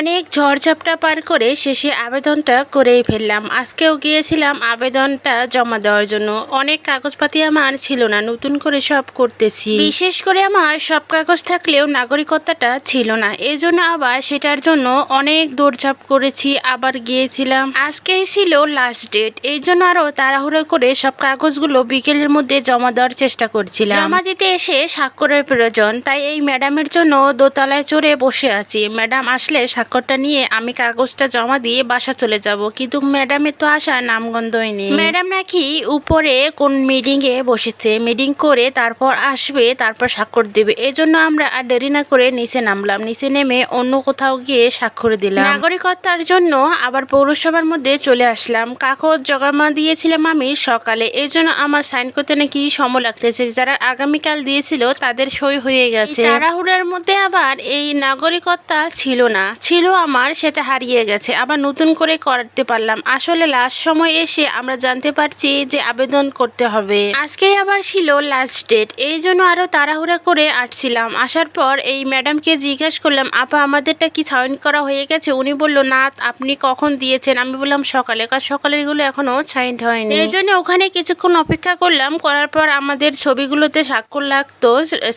অনেক ঝড়ঝাপটা পার করে শেষে আবেদনটা করেই ফেললাম। আজকেও গিয়েছিলাম আবেদনটা জমা দেওয়ার জন্য। অনেক কাগজপাতি আমার ছিল না, নতুন করে সব করতেছি। বিশেষ করে আমার সব কাগজ থাকলেও নাগরিকত্বটা ছিল না। এই জন্য আবার সেটার জন্য অনেক দৌড়ঝাপ করেছি, আবার গিয়েছিলাম। আজকেই ছিল লাস্ট ডেট এই জন্য আরও তাড়াহুড়ো করে সব কাগজগুলো বিকেলের মধ্যে জমা দেওয়ার চেষ্টা করছিলাম। জমা দিতে এসে স্বাক্ষরের প্রয়োজন, তাই এই ম্যাডামের জন্য দোতলায় চড়ে বসে আছি। ম্যাডাম আসলে স্বাক্ষরটা নিয়ে আমি কাগজটা জমা দিয়ে বাসা চলে যাব। কিন্তু ম্যাডামের তো আসার নামগন্ধই নেই। ম্যাডাম নাকি উপরে কোন মিটিং এ বসেছে? মিটিং করে তারপর আসবে তারপর স্বাক্ষর দেবে। এই জন্য আমরা আর দেরি না করে নিচে নামলাম। নিচে নেমে অন্য কোথাও গিয়ে স্বাক্ষর দিলাম। নাগরিকত্বার জন্য আবার পৌরসভার মধ্যে চলে আসলাম। কাগজ জমা দিয়েছিলাম আমি সকালে। এই জন্য আমার সাইন করতে নাকি সময় লাগতেছে। যারা আগামীকাল দিয়েছিল তাদের সই হয়ে গেছে। তাড়াহুড়ার মধ্যে আবার এই নাগরিকত্বা ছিল না। ছিল আমার সেটা হারিয়ে গেছে, আবার নতুন করে করতে পারলাম। আসলে লাস্ট সময় এসে আমরা জানতে পারছি যে আবেদন করতে হবে। আজকেই আবার ছিল লাস্ট ডেট এই জন্য আরও তাড়াহুড়া করে আসছিলাম। আসার পর এই ম্যাডামকে জিজ্ঞেস করলাম, আপা, আমাদেরটা কি সাইন করা হয়ে গেছে? উনি বলল, না, আপনি কখন দিয়েছেন? আমি বললাম, সকালে। কারণ সকালেরগুলো এখনও সাইন হয়নি। এই জন্য ওখানে কিছুক্ষণ অপেক্ষা করলাম, করার পর আমাদের ছবিগুলোতে স্বাক্ষর লাগতো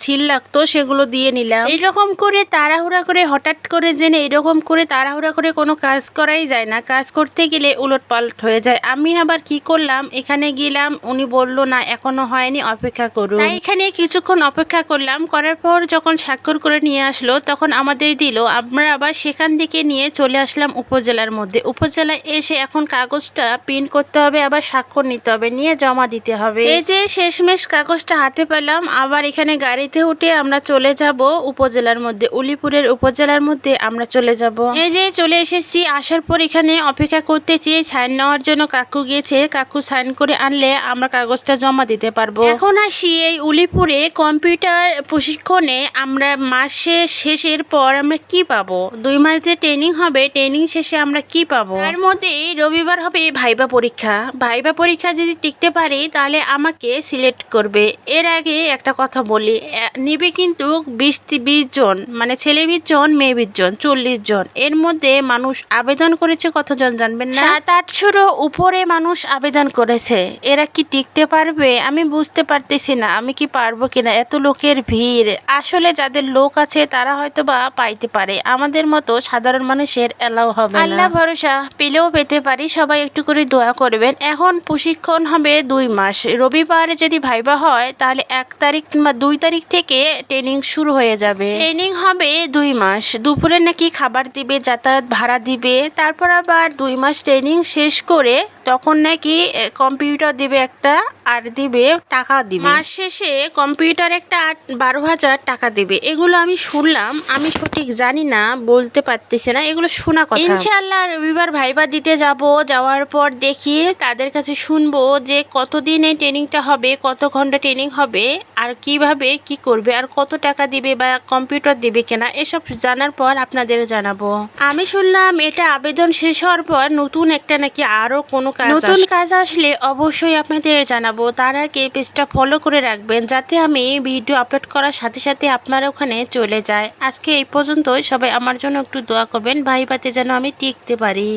সিল লাগতো, সেগুলো দিয়ে নিলাম। এইরকম করে তাড়াহুড়া করে হঠাৎ করে জেনে এরকম করে তাড়াহুড়া করে কোনো কাজ করাই যায় না। কাজ করতে গেলে উলট পালট হয়ে যায়। আমি আবার কি করলাম? এখানে গেলাম, উনি বলল, না, এখনও হয়নি, অপেক্ষা করুন। তাই এখানে কিছুক্ষণ অপেক্ষা করলাম। করার পর যখন স্বাক্ষর করে নিয়ে আসলো, তখন আমাদের দিল, আমরা আবার সেখান থেকে নিয়ে চলে আসলাম উপজেলার মধ্যে। উপজেলায় এসে এখন কাগজটা প্রিন্ট করতে হবে, আবার স্বাক্ষর নিতে হবে, নিয়ে জমা দিতে হবে। এই যে শেষমেশ কাগজটা হাতে পেলাম, আবার এখানে গাড়িতে উঠে আমরা চলে যাব উপজেলার মধ্যে। উলিপুরের উপজেলার মধ্যে আমরা চলে যাব। এই যে চলে এসেছি আসার পর এখানে অপেক্ষা করতে চেয়ে সাইন নেওয়ার জন্য কাকু গিয়েছে। কাকু সাইন করে আনলে আমরা কাগজটা জমা দিতে পারব। এখন আসি এই উলিপুরে কম্পিউটার প্রশিক্ষণে আমরা মাসে শেষের পর আমরা কি পাবো? দুই মাস যে ট্রেনিং হবে ট্রেনিং শেষে আমরা কি পাবো? তার মধ্যে রবিবার হবে ভাইবা পরীক্ষা। ভাইবা পরীক্ষা যদি টিকতে পারি তাহলে আমাকে সিলেক্ট করবে। এর আগে একটা কথা বলি নিবে কিন্তু বিশ বিশ জন মানে ছেলে বিশ জন মেয়ে বিশ জন চল্লিশ জন। এর মধ্যে মানুষ আবেদন করেছে কতজন জানবেন না? সাত আটশোরও উপরে মানুষ আবেদন করেছে। এরা কি টিকতে পারবে? আমি বুঝতে পারতেছি না। আমি কি পারব কিনা? এত লোকের ভিড়। আসলে যাদের লোক আছে তারা হয়তো বা পাইতে পারে। আমাদের মতো সাধারণ মানুষের এলাও হবে আল্লাহ ভরসা। পেলেও পেতে পারি। সবাই একটু করে দোয়া করবেন। এখন প্রশিক্ষণ হবে দুই মাস। রবিবার যদি ভাইবা হয় তাহলে এক তারিখ বা দুই তারিখ থেকে ট্রেনিং শুরু হয়ে যাবে। ট্রেনিং হবে দুই মাস। দুপুরে নাকি খাবার দিবে, যাতায়াত ভাড়া দিবে। তারপর আবার দুই মাস ট্রেনিং শেষ করে তখন নাকি কম্পিউটার দিবে একটা, আর দিবে টাকা দিবে। মাস শেষে কম্পিউটার একটা আট, বারো হাজার টাকা দিবে। এগুলো আমি শুনলাম, আমি সঠিক জানি না, বলতে পারতেছি না, এগুলো শোনা কথা। ইনশাআল্লাহ রবিবার ভাইবা দিতে যাব, যাওয়ার পর দেখি তাদের কাছে শুনব যে কতদিন ট্রেনিংটা হবে, কত ঘণ্টা ট্রেনিং হবে, আর কীভাবে কি করবে, আর কত টাকা দিবে বা কম্পিউটার দিবে কিনা, এসব জানার পর আপনাদের জানাব। আমি শুনলাম এটা আবেদন শেষ হওয়ার পর নতুন একটা নাকি আরও কোনো কাজ নতুন কাজ আসলে অবশ্যই আপনাদের জানাব। তার আগে পেজটা ফলো করে রাখবেন যাতে আমি ভিডিও আপলোড করার সাথে সাথে আপনার ওখানে চলে যায়। আজকে এই পর্যন্তই। সবাই আমার জন্য একটু দোয়া করবেন। ভাই পাতে যেন আমি টিকতে পারি।